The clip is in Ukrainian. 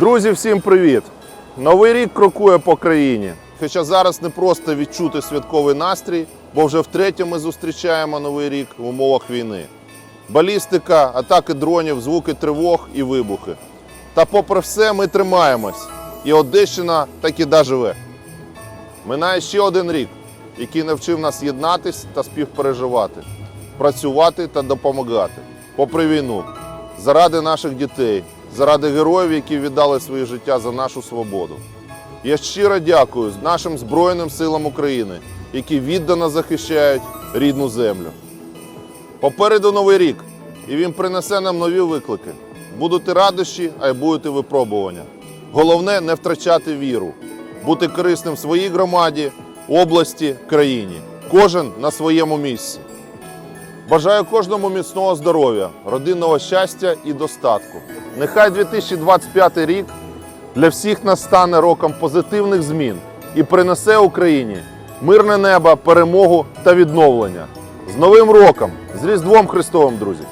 Друзі, всім привіт! Новий рік крокує по країні. Хоча зараз не просто відчути святковий настрій, бо вже втретє ми зустрічаємо новий рік в умовах війни. Балістика, атаки дронів, звуки тривог і вибухи. Та попри все, ми тримаємось. І Одещина так і доживе. Минає ще один рік, який навчив нас єднатись та співпереживати, працювати та допомагати, попри війну, заради наших дітей, заради героїв, які віддали своє життя за нашу свободу. Я щиро дякую нашим Збройним силам України, які віддано захищають рідну землю. Попереду новий рік, і він принесе нам нові виклики. Будуть радощі, а й будуть випробування. Головне не втрачати віру, бути корисним своїй громаді, області, країні. Кожен на своєму місці. Бажаю кожному міцного здоров'я, родинного щастя і достатку. Нехай 2025 рік для всіх нас стане роком позитивних змін і принесе Україні мирне небо, перемогу та відновлення. З Новим роком! З Різдвом Христовим, друзі!